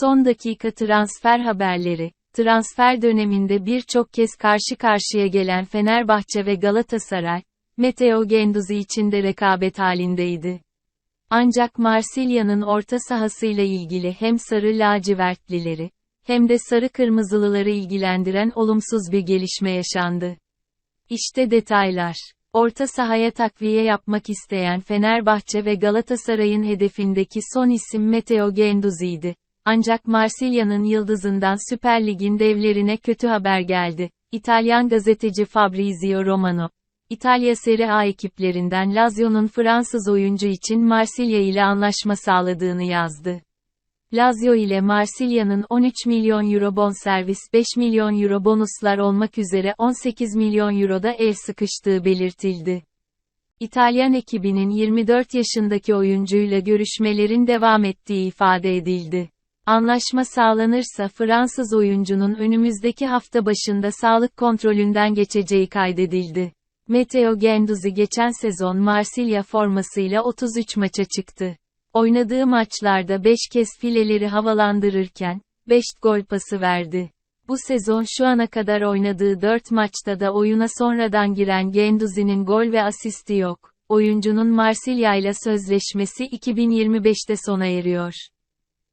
Son dakika transfer haberleri. Transfer döneminde birçok kez karşı karşıya gelen Fenerbahçe ve Galatasaray, Matteo Genduzi için de rekabet halindeydi. Ancak Marsilya'nın orta sahasıyla ilgili hem sarı lacivertlileri, hem de sarı kırmızılıları ilgilendiren olumsuz bir gelişme yaşandı. İşte detaylar. Orta sahaya takviye yapmak isteyen Fenerbahçe ve Galatasaray'ın hedefindeki son isim Matteo Genduzi'ydi. Ancak Marsilya'nın yıldızından Süper Lig'in devlerine kötü haber geldi. İtalyan gazeteci Fabrizio Romano, İtalya Serie A ekiplerinden Lazio'nun Fransız oyuncu için Marsilya ile anlaşma sağladığını yazdı. Lazio ile Marsilya'nın 13 milyon euro bonservis 5 milyon euro bonuslar olmak üzere 18 milyon euroda el sıkıştığı belirtildi. İtalyan ekibinin 24 yaşındaki oyuncuyla görüşmelerin devam ettiği ifade edildi. Anlaşma sağlanırsa Fransız oyuncunun önümüzdeki hafta başında sağlık kontrolünden geçeceği kaydedildi. Matteo Genduzi geçen sezon Marsilya formasıyla 33 maça çıktı. Oynadığı maçlarda 5 kez fileleri havalandırırken, 5 gol pası verdi. Bu sezon şu ana kadar oynadığı 4 maçta da oyuna sonradan giren Genduzi'nin gol ve asisti yok. Oyuncunun Marsilya ile sözleşmesi 2025'te sona eriyor.